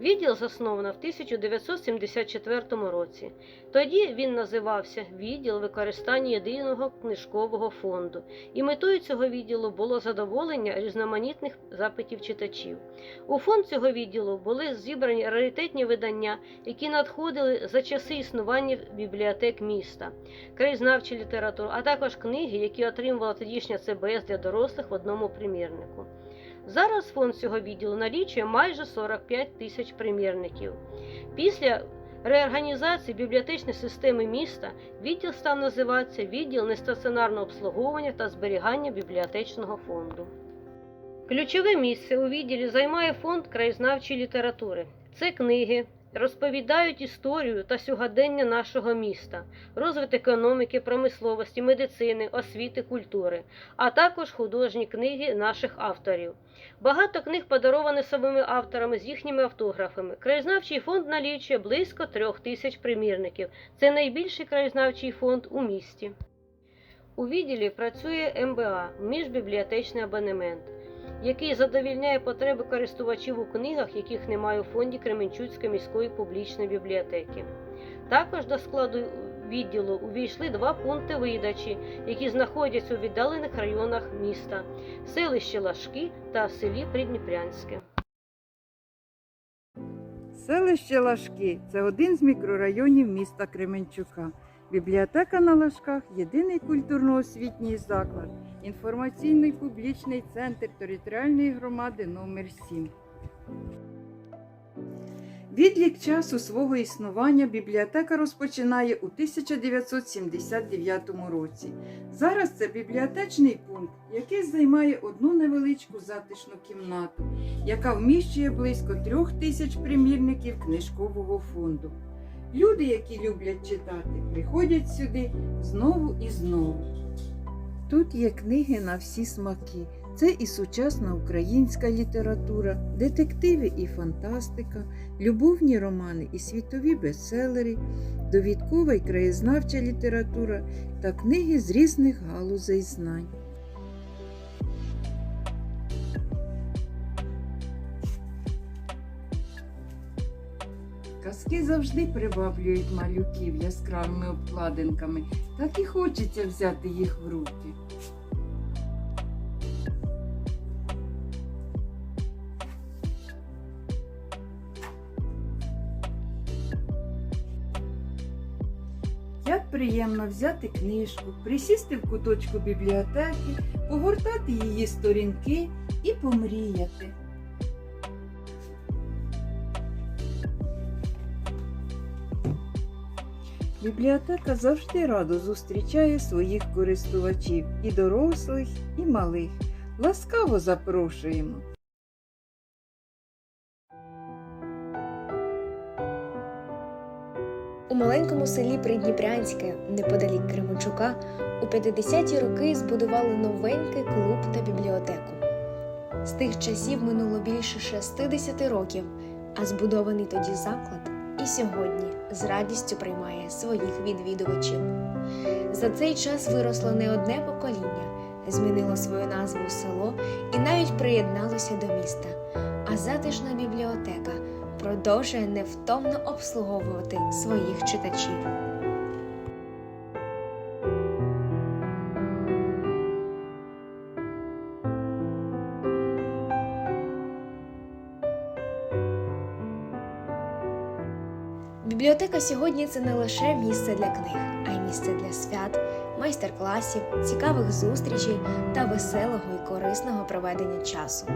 Відділ засновано в 1974 році. Тоді він називався Відділ використання єдиного книжкового фонду, і метою цього відділу було задоволення різноманітних запитів читачів. У фонд цього відділу були зібрані раритетні видання, які надходили за часи існування бібліотек міста, краєзнавчу літературу, а також книги, які отримувала тодішня ЦБС для дорослих в одному примірнику. Зараз фонд цього відділу налічує майже 45 тисяч примірників. Після реорганізації бібліотечної системи міста відділ став називатися відділ нестаціонарного обслуговування та зберігання бібліотечного фонду. Ключове місце у відділі займає фонд краєзнавчої літератури. Це книги, розповідають історію та сьогодення нашого міста, розвиток економіки, промисловості, медицини, освіти, культури, а також художні книги наших авторів. Багато книг подаровані самими авторами з їхніми автографами. Краєзнавчий фонд налічує близько трьох тисяч примірників. Це найбільший краєзнавчий фонд у місті. У відділі працює МБА міжбібліотечний абонемент, який задовільняє потреби користувачів у книгах, яких немає у фонді Кременчуцької міської публічної бібліотеки. Також до складу відділу увійшли два пункти видачі, які знаходяться у віддалених районах міста селище Лашки та селі Придніпрянське. Селище Лашки це один з мікрорайонів міста Кременчука. Бібліотека на Лашках єдиний культурно-освітній заклад, інформаційний публічний центр територіальної громади номер 7 Відлік часу свого існування бібліотека розпочинає у 1979 році. Зараз це бібліотечний пункт, який займає одну невеличку затишну кімнату, яка вміщує близько трьох тисяч примірників книжкового фонду. Люди, які люблять читати, приходять сюди знову і знову. Тут є книги на всі смаки. Це і сучасна українська література, детективи і фантастика, любовні романи і світові бестселери, довідкова і краєзнавча література та книги з різних галузей знань. Казки завжди приваблюють малюків яскравими обкладинками, так і хочеться взяти їх в руки. Як приємно взяти книжку, присісти в куточку бібліотеки, погортати її сторінки і помріяти. Бібліотека завжди радо зустрічає своїх користувачів і дорослих, і малих. Ласкаво запрошуємо. У маленькому селі Придніпрянське, неподалік Кременчука, у 50-ті роки збудували новенький клуб та бібліотеку. З тих часів минуло більше 60 років, а збудований тоді заклад сьогодні з радістю приймає своїх відвідувачів. За цей час виросло не одне покоління, змінило свою назву село і навіть приєдналося до міста. А затишна бібліотека продовжує невтомно обслуговувати своїх читачів. Бібліотека сьогодні це не лише місце для книг, а й місце для свят, майстер-класів, цікавих зустрічей та веселого і корисного проведення часу.